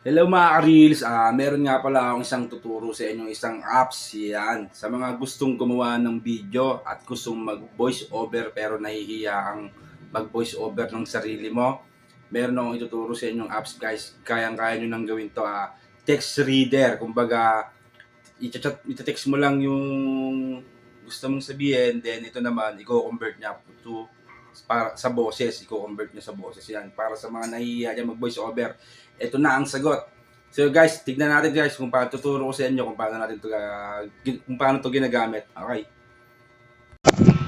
Hello mga ka-reels, ah meron nga pala akong isang tuturo sa inyo, isang apps yan. Sa mga gustong gumawa ng video at gustong mag-voice over pero nahihiya ang mag-voice over ng sarili mo. Meron akong ituturo sa inyong apps guys, kayang-kaya nyo nang gawin to. Ah, text reader, kumbaga i-chat, itext mo lang yung gusto mong sabihin, then ito naman, i-convert niya to para sa boses, i-convert niya sa boses yan. Para sa mga nahihiya dyan mag-voice over, ito na ang sagot. So guys, tignan natin guys kung paano tuturo ko sa inyo kung paano natin to gin- kung paano to ginagamit. Okay.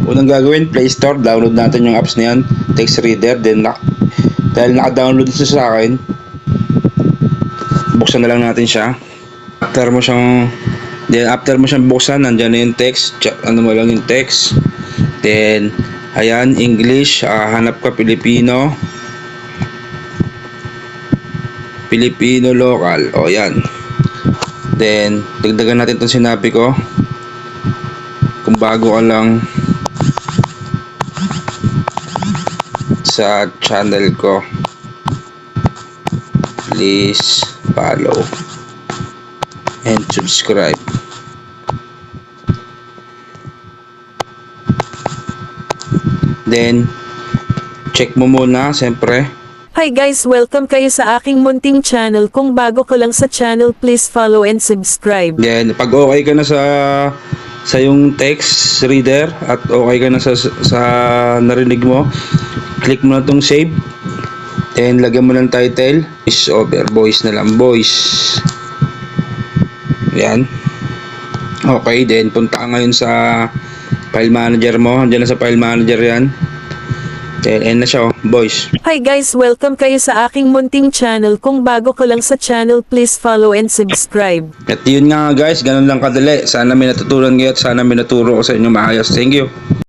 Unang gagawin, Play Store, download natin yung apps na yan, text reader, then na, dahil naka-download ito sa akin, buksan na lang natin siya. After mo siyang then after mo siyang buksan, nandiyan na yung text, ano mo lang yung text. Then ayan, English, ah, hanap ka Pilipino. Filipino local. O, yan. Then, dagdagan natin itong sinabi ko. Kung bago ka lang sa channel ko, please follow and subscribe. Then, check mo muna, siyempre, Hi guys, welcome kayo sa aking munting channel. Kung bago ka lang sa channel, please follow and subscribe. Then, pag okay ka na sa sa yung text reader at okay ka na sa sa narinig mo, click mo na tong save. Then, lagyan mo ng title. Is over. Voice na lang. Voice. Yan. Okay, then punta ka ngayon sa file manager mo. Andiyan na sa file manager yan. End na siya, oh. Voice. Hi guys, welcome kayo sa aking munting channel. Kung bago ka lang sa channel, please follow and subscribe. At yun nga guys, ganun lang kadali. Sana may natutunan kayo at sana may naturo ko sa inyo maayos. Thank you.